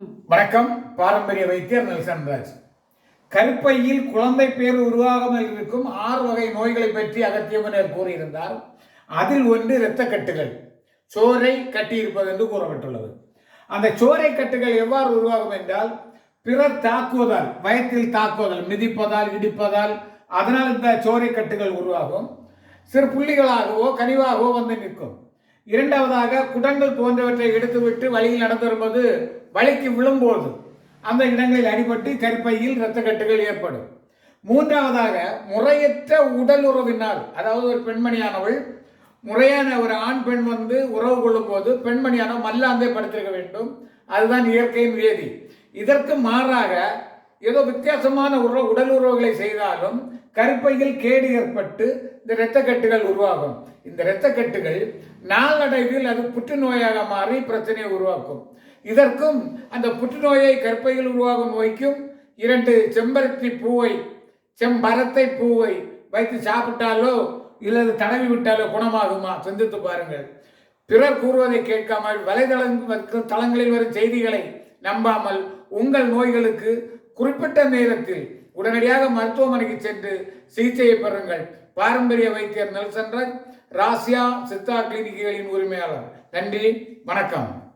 வணக்கம். பாரம்பரிய வைத்தியர் நெல்சன் ராஜ் கருப்பையில் குழந்தை பேர் உருவாகாமல் இருக்கும் ஆறு வகை நோய்களை பற்றி அகத்தியமனர் கூறியிருந்தார். அதில் ஒன்று இரத்தக்கட்டுகள். சோரை கட்டியிருப்பது என்று கூறப்பட்டுள்ளது. அந்த சோரை கட்டுகள் எவ்வாறு உருவாகும் என்றால் பிறர் தாக்குவதால் வயத்தில் தாக்குவதால் மிதிப்பதால் இடிப்பதால் அதனால் இந்த சோரை கட்டுகள் உருவாகும். சிறு புள்ளிகளாகவோ கனிவாகவோ வந்து நிற்கும். இரண்டாவதாக குடங்கள் போன்றவற்றை எடுத்துவிட்டு வழியில் நடந்து வரும்போது வழிக்கு விழும்போது அந்த இடங்களில் அடிபட்டு கருப்பையில் இரத்தக்கட்டுகள் ஏற்படும். மூன்றாவதாக முறையற்ற உடல் உறவினால் அதாவது ஒரு பெண்மணியானவள் முறையான ஒரு ஆண் பெண் வந்து உறவு கொள்ளும் போது பெண்மணியான மல்லாந்தே படுத்திருக்க வேண்டும். அதுதான் இயற்கையின் வேதி. இதற்கு மாறாக ஏதோ வித்தியாசமான உறவு உடல் உறவுகளை செய்தாலும் கருப்பையில் கேடு ஏற்பட்டு இந்த இரத்தக்கட்டுகள் உருவாகும். இந்த இரத்தக்கட்டுகள் நாளடைவில் அது புற்றுநோயாக மாறி பிரச்சனையை உருவாக்கும். இதற்கும் அந்த புற்றுநோயை கருப்பையில் உருவாகும் நோய்க்கும் இரண்டு செம்பருத்தி பூவை செம்பரத்தை பூவை வைத்து சாப்பிட்டாலோ இல்லது தடவி விட்டாலோ குணமாகுமா? சிந்தித்து பாருங்கள். பிறர் கூறுவதை கேட்காமல் வலைதளங்கள் தளங்களில் வரும் செய்திகளை நம்பாமல் உங்கள் நோய்களுக்கு குறிப்பிட்ட நேரத்தில் உடனடியாக மருத்துவமனைக்கு சென்று சிகிச்சையை பெறுங்கள். பாரம்பரிய வைத்தியர் நெல்சன்ற ராசியா சித்தா கிளினிக்குகளின் உரிமையாளர். நன்றி வணக்கம்.